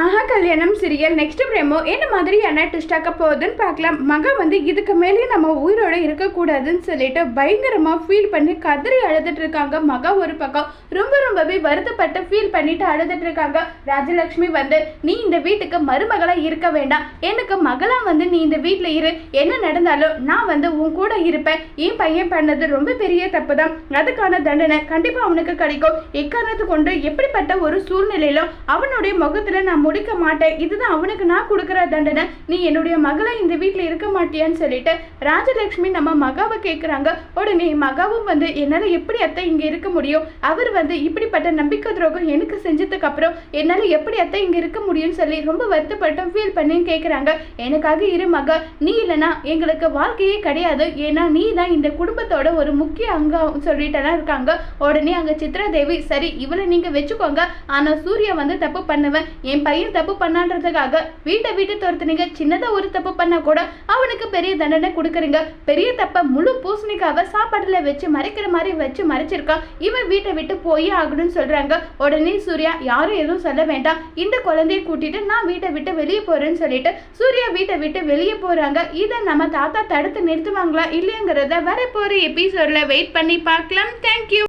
ஆஹா கல்யாணம் serial next பிரேமோ என்ன மாதிரியான ட்விஸ்டாக்க போகுதுன்னு பார்க்கலாம். மகன் வந்து இதுக்கு மேலேயும் நம்ம உயிரோட இருக்கக்கூடாதுன்னு சொல்லிட்டு பயங்கரமாக ஃபீல் பண்ணி கதறி அழுதுட்டு இருக்காங்க. மகா ஒரு பக்கம் ரொம்ப ரொம்பவே வருத்தப்பட்டு ஃபீல் பண்ணிட்டு அழுதுட்டு இருக்காங்க. ராஜலக்ஷ்மி வந்து நீ இந்த வீட்டுக்கு மருமகளாக இருக்க வேண்டாம். எனக்கு மகளா வந்து நீ இந்த வீட்டில் இரு. என்ன நடந்தாலும் நான் வந்து உன் கூட இருப்பேன். என் பையன் பண்ணது ரொம்ப பெரிய தப்பு தான் அதுக்கான தண்டனை கண்டிப்பாக அவனுக்கு கிடைக்கும். எக்காரணத்து கொண்டு எப்படிப்பட்ட ஒரு சூழ்நிலையிலும் அவனுடைய முகத்தில் நம்ம நான் முடிக்க மாட்டேன். இதுதான் அவனுக்கு நான் கொடுக்குற தண்டனை. நீ என்னுடைய மகளை இந்த வீட்டில் இருக்க மாட்டியான்னு சொல்லிட்டு ராஜலக்ஷ்மி நம்ம மகாவை கேட்குறாங்க உடனே மகாவும் வந்து என்னால் எப்படி அத்தை இங்கே இருக்க முடியும்? அவர் வந்து இப்படிப்பட்ட நம்பிக்கை துரோகம் எனக்கு செஞ்சதுக்கு அப்புறம் என்னால் எப்படி அத்தை இங்கே இருக்க முடியும்னு சொல்லி ரொம்ப வருத்தப்பட்டும் ஃபீல் பண்ணியும் கேட்குறாங்க எனக்காக இரு மகா. நீ இல்லைனா எங்களுக்கு வாழ்க்கையே கிடையாது. ஏன்னா நீ தான் இந்த குடும்பத்தோட ஒரு முக்கிய அங்கம் சொல்லிட்டெல்லாம் இருக்காங்க. உடனே அங்கே சித்ரா தேவி சரி இவளை நீங்கள் வச்சுக்கோங்க. ஆனால் சூர்யா வந்து தப்பு பண்ணுவேன். என் பையன் தப்பு பண்ணான்றதுக்காக வீட்டை விட்டு துரத்துனீங்க. சின்னதாக ஒரு தப்பு பண்ணா கூட அவனுக்கு பெரிய தண்டனை கொடுக்குறீங்க. பெரிய தப்பை முழு பூசணிக்காவை சாப்பாடுல வச்சு மறைக்கிற மாதிரி வச்சு மறைச்சிருக்கான். இவன் வீட்டை விட்டு போயே ஆகணும்னு சொல்றாங்க. உடனே சூர்யா யாரும் எதுவும் சொல்ல வேண்டாம். இந்த குழந்தைய கூட்டிட்டு நான் வீட்டை விட்டு வெளியே போறேன்னு சொல்லிட்டு சூர்யா வீட்டை விட்டு வெளியே போறாங்க. இதை நம்ம தாத்தா தடுத்து நிறுத்துவாங்களா இல்லையாங்கிறத வரப்போற எபிசோட்ல வெயிட் பண்ணி பார்க்கலாம். தேங்க்யூ